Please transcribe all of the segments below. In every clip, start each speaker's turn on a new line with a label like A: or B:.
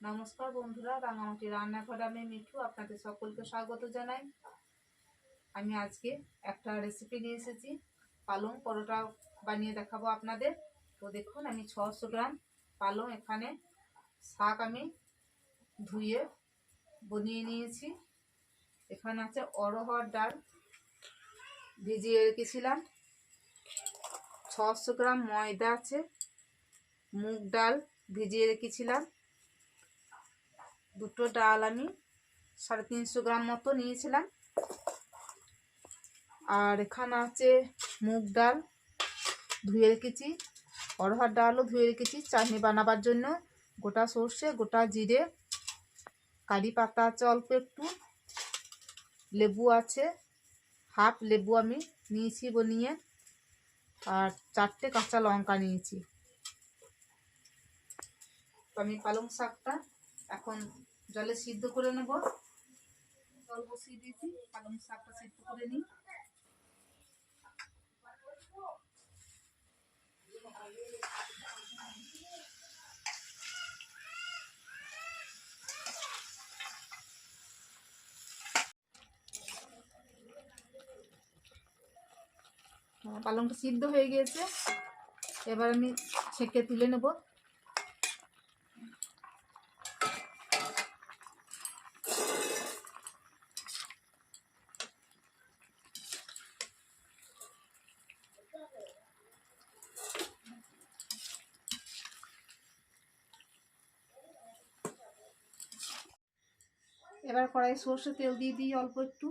A: নমস্কার বন্ধুরা, রাঙামাটি রান্নাঘর আমি মিঠু, আপনাদের সকলকে স্বাগত জানাই। আমি আজকে একটা রেসিপি নিয়ে এসেছি, পালং পরোটা বানিয়ে দেখাবো আপনাদের। তো দেখুন, আমি ছশো গ্রাম পালং এখানে শাক আমি ধুয়ে বনিয়ে নিয়েছি। এখানে আছে অরহর ডাল, ভিজিয়ে রেখেছিলাম। ছশো গ্রাম ময়দা আছে, মুগ ডাল ভিজিয়ে রেখেছিলাম। দুটো ডাল আমি সাড়ে তিনশো গ্রাম মতো নিয়েছিলাম। আর এখানে আছে মুগ ডাল, ধুয়ে রেখেছি অরহর ডালও ধুয়ে রেখেছি, চাটনি বানাবার জন্য। গোটা সর্ষে, গোটা জিরে, কারি পাতা আছে অল্প একটু, লেবু আছে, হাফ লেবু আমি নিয়েছি বনিয়ে, আর চারটে কাঁচা লঙ্কা নিয়েছি। তো আমি পালং শাকটা এখন জলে সিদ্ধ করে নেব। জল বসিয়ে দিয়েছি পালং শাকটা সিদ্ধ করে নিই। পালংটা সিদ্ধ হয়ে গিয়েছে। এবার আমি ছেঁকে তুলে নেব। এবার কড়াই সর্ষে তেল দিয়ে দিই অল্প একটু।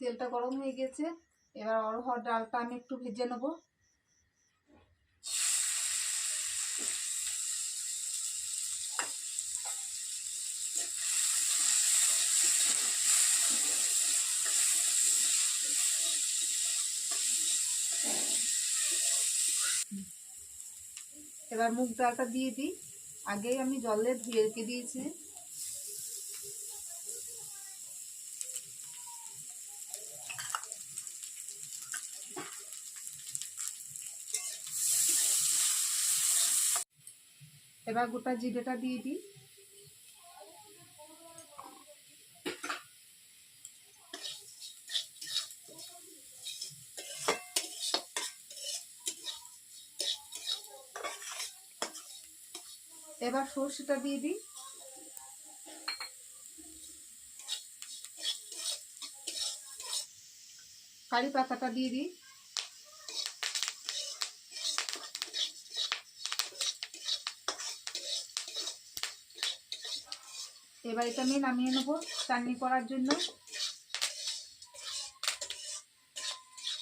A: তেলটা গরম হয়ে গেছে। এবার অরহর ডালটা আমি একটু ভেজে নেব। এবার মুগ ডালটা দিয়ে দিই। আগেই আমি জলে ধুয়ে রেখে দিয়েছি। এবার গোটা জিরেটা দিয়ে দিই। এবার সর্ষেটা দিয়ে দিই। কারি পাতাটা দিয়ে দিই। এবার এটা আমি নামিয়ে নেব চাটনি করার জন্য।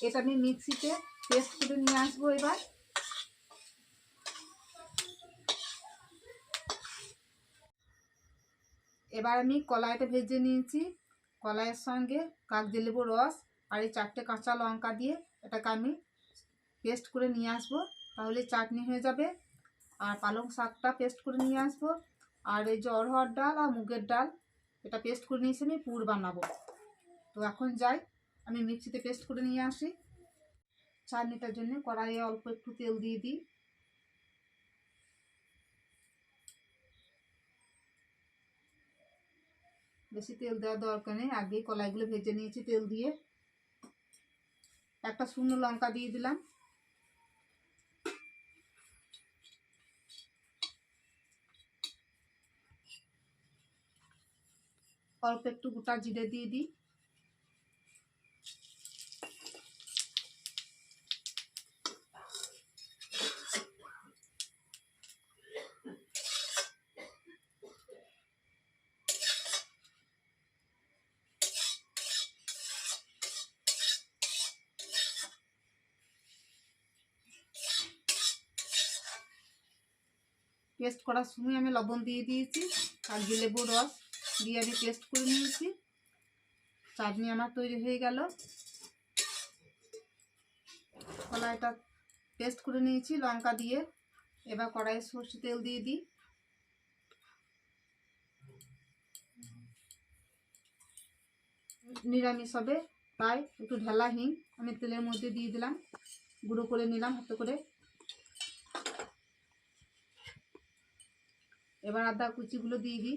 A: এটা আমি মিক্সিতে পেস্ট করে নিয়ে আসব এবার। এবার আমি কলাইটা ভেজে নিয়েছি। কলাইয়ের সঙ্গে কাগজি লেবুর রস আর এই চারটে কাঁচা লঙ্কা দিয়ে এটাকে আমি পেস্ট করে নিয়ে আসব। তাহলে চাটনি হয়ে যাবে। আর পালং শাকটা পেস্ট করে নিয়ে আসব। আর এই যে অরহর ডাল আর মুগের ডাল, এটা পেস্ট করে নিয়েছি আমি, পুর বানাবো। তো এখন যাই, আমি মিক্সিতে পেস্ট করে নিয়ে আসি। চাটনিটার জন্য কড়াইয়ে অল্প একটু তেল দিয়ে দিই। বেশি তেল দেওয়ার দরকার নেই। আগেই কলাইগুলো ভেজে নিয়েছি তেল দিয়ে। একটা শুকনো লঙ্কা দিয়ে দিলাম। অল্প একটু গোটা জিরে দিয়ে দিই পেস্ট করার সময় আমি লবণ দিয়ে দিয়েছি আর লেবুর রস দিয়ে আমি পেস্ট করে নিয়েছি। চাটনি আমার তৈরি হয়ে গেল। কলাইটা পেস্ট করে নিয়েছি, লঙ্কা দিয়ে। এবার কড়াইয়ে সর্ষে তেল দিয়ে দিই। নিরামিষ হবে, তাই একটু ঢেলা আমি তেলের মধ্যে দিয়ে দিলাম, গুঁড়ো করে নিলাম হাতে করে। এবার আদা কুচিগুলো দিয়ে দিই।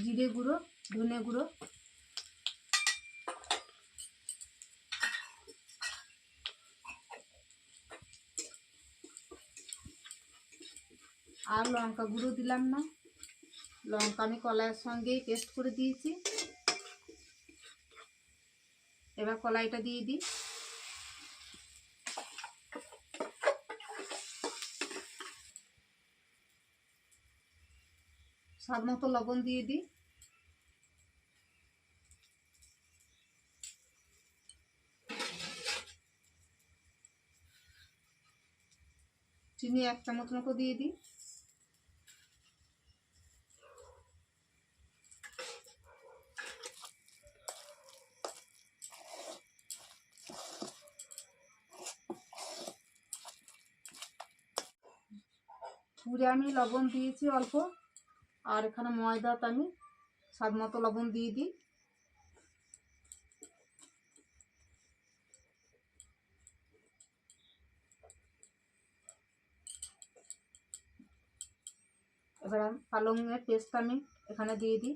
A: জিরে গুঁড়ো, ধনে গুঁড়ো। আর লঙ্কা গুঁড়ো দিলাম না। লঙ্কা আমি কলাইয়ের সঙ্গেই পেস্ট করে দিয়েছি। এবার কলাইটা দিয়ে দিই। স্বাদ মতো লবণ দিয়ে দিই। চিনি এক চামচ মতো দিয়ে দিই। পুরে আমি লবণ দিয়েছি অল্প। আর এখানে ময়দাতে আমি স্বাদ মতো লবণ দিয়ে দিই। এবার পালংয়ের পেস্ট আমি এখানে দিয়ে দিই।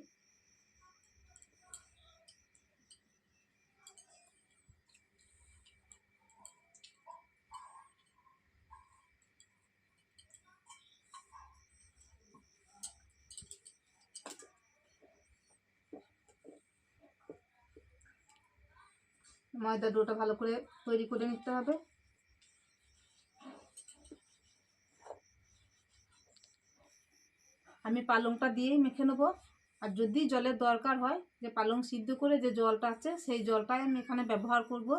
A: ময়দা ডোটা ভালো করে তৈরি করে নিতে হবে। আমি পালংটা দিয়েই মেখে নেব। আর যদি জলের দরকার হয়, যে পালং সিদ্ধ করে যে জলটা আছে, সেই জলটাই আমি এখানে ব্যবহার করব।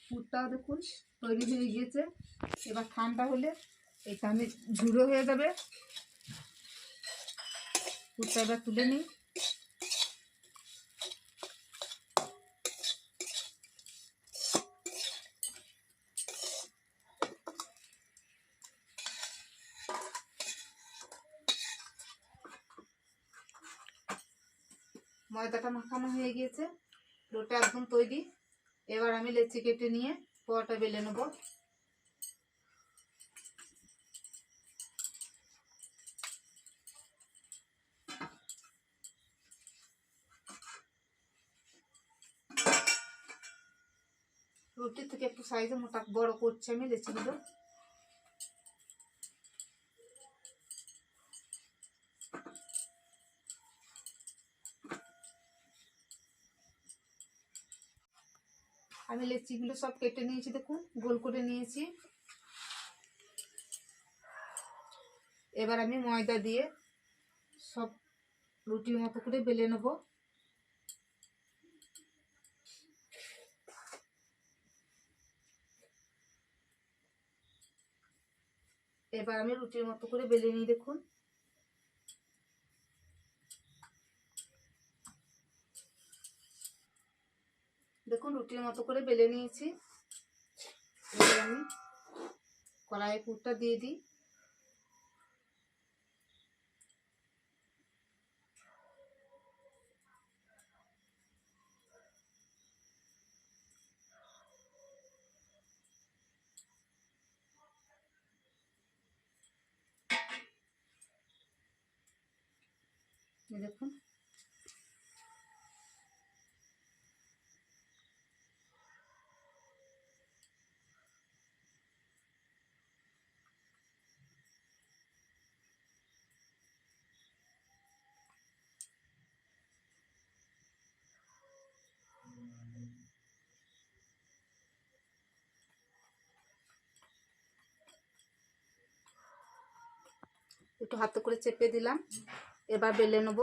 A: পুরটাও দেখুন তৈরি হয়ে গিয়েছে। এবার ঠান্ডা হলে এটা আমি ঝুড়ো হয়ে যাবে। পুরটা এবার তুলে নিই। ময়দাটা মাখানো হয়ে গিয়েছে। ডোটা একদম তৈরি। এবার আমি লেচি কেটে নিয়ে পোয়াটা বেলে নেব। রুটির থেকে একটু সাইজে মোটা বড় করছি আমি লেচিগুলো আমি লেচিগুলো সব কেটে নিয়েছি দেখুন, গোল করে নিয়েছি। এবার আমি ময়দা দিয়ে সব রুটির মতো করে বেলে নেব। এবার আমি রুটির মতো করে বেলে নিই, দেখুন। দেখুন, রুটির মতো করে বেলে নিয়েছি। এবার আমি কড়াইয়ে পুরটা দিয়ে দিই। দেখুন। একটু হাতে করে চেপে দিলাম। এবার বেলে নেব।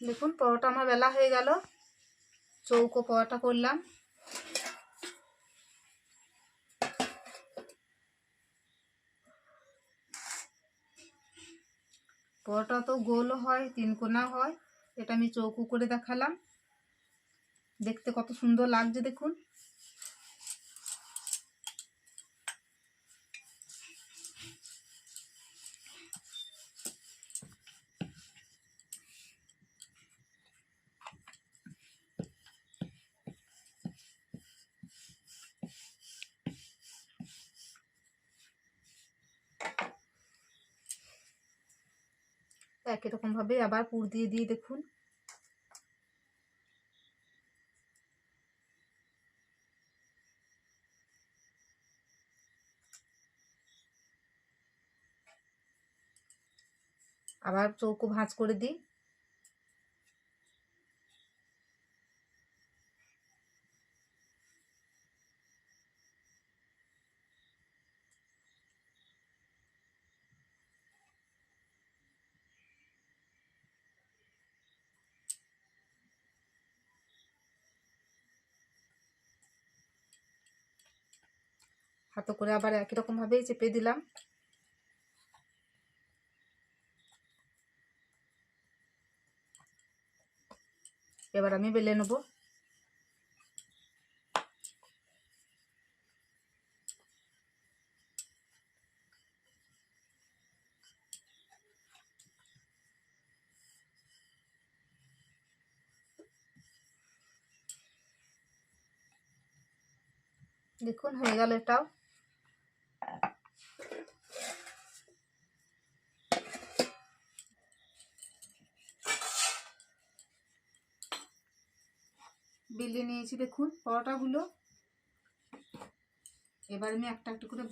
A: দেখুন, পরোটা আমার বেলা হয়ে গেল। চৌকো পরোটা করলাম। পরোটা তো গোল হয় তিনকোনা হয়। এটা আমি চৌকো করে দেখালাম। দেখতে কত সুন্দর লাগছে দেখুন। একই রকমভাবে আবার পুর দিয়ে দিয়ে দেখুন। আবার চৌকো ভাঁজ করে দিই। হাতে করে আবার একই রকম ভাবেই চেপে দিলাম। এবার আমি বেলে নেব। দেখুন, হয়ে গেল এটাও। বেলে নিয়েছি, দেখুন, পরোটাগুলো। এবার আমি একটা একটা করে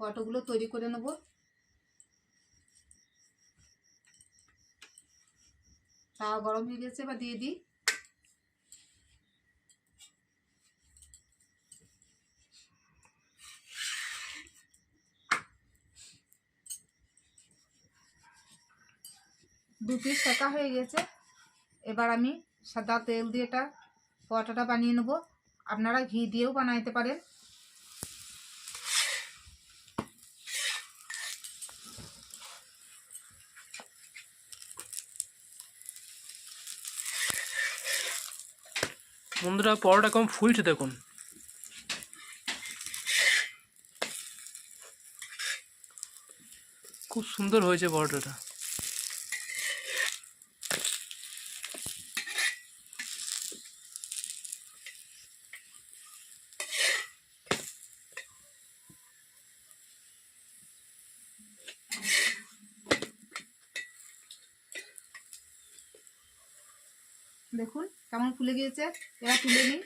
A: পরোটাগুলো তৈরি করে নেব। তা গরম হয়ে গেছে, এবার দিয়ে দিই। দু পিস হয়ে গেছে। এবার আমি সাদা তেল দিয়ে এটা পরোটাটা বানিয়ে নেব। আপনারা ঘি দিয়েও বানাইতে পারেন।
B: বন্ধুরা, পরোটা কম ফুলছে দেখুন। খুব সুন্দর হয়েছে পরোটাটা।
A: দেখুন কেমন ফুলে গিয়েছে। এরা তুলে নিই।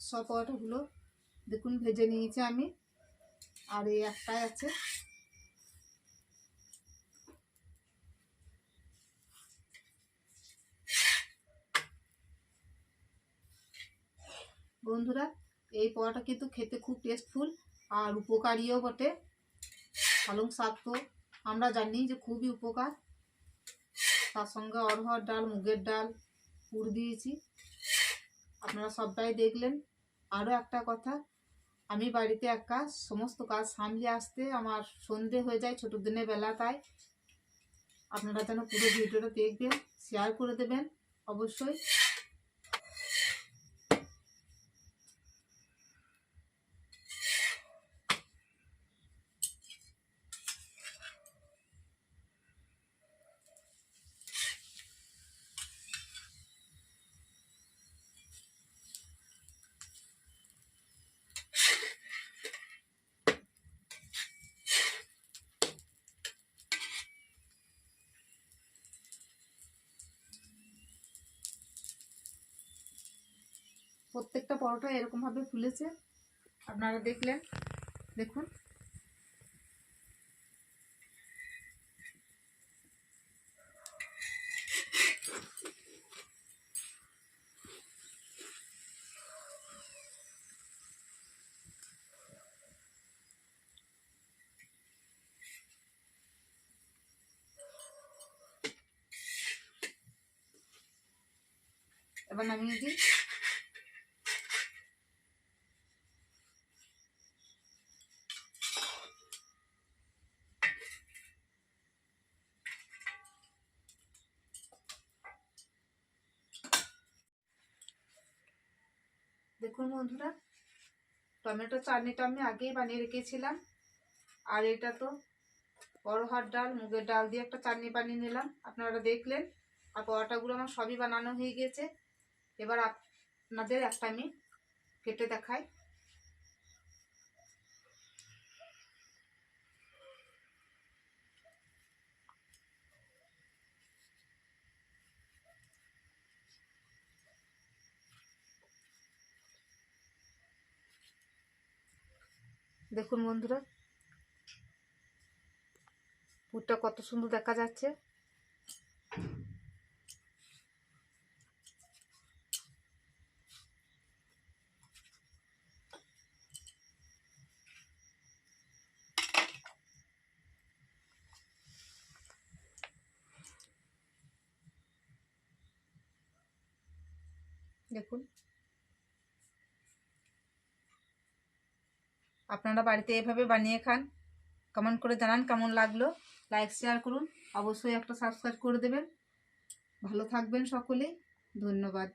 A: সব পরোটাগুলো দেখুন ভেজে নিয়েছি আমি। আর এই একটাই আছে। বন্ধুরা, এই পরোটা কিন্তু খেতে খুব টেস্টফুল আর উপকারীও বটে। পালং শাক তো আমরা জানি যে খুবই উপকার। তার সঙ্গে অরহর ডাল, মুগের ডাল, পুর দিয়েছি। আপনারা সবটাই দেখলেন। আরও একটা কথা, আমি বাড়িতে এক কাজ সমস্ত কাজ সামলে আসতে আমার সন্ধে হয়ে যায়, ছোটো দিনের বেলা তাই। আপনারা যেন পুরো ভিডিওটা দেখবেন শেয়ার করে দেবেন অবশ্যই। প্রত্যেকটা পরোটা এরকমভাবে ফুলেছে। আপনারা দেখলেন দেখুন। এবার নামিয়ে দিই। বন্ধুরা? টমেটো চাটনিটা আমি আগেই বানিয়ে রেখেছিলাম। আর এটা তো অরহার ডাল, মুগের ডাল দিয়ে একটা চাটনি বানিয়ে নিলাম। আপনারা দেখলেন, আর পরোটাগুলো আমার সবই বানানো হয়ে গিয়েছে এবার আপনাদের একটা আমি কেটে দেখাই। দেখুন বন্ধুরা পুরটা কত সুন্দর দেখা যাচ্ছে। দেখুন আপনারা বাড়িতে এভাবে বানিয়ে খান। কমেন্ট করে জানান কেমন লাগল। লাইক শেয়ার করুন। অবশ্যই একটা সাবস্ক্রাইব করে দেবেন। ভালো থাকবেন সকলেই ধন্যবাদ।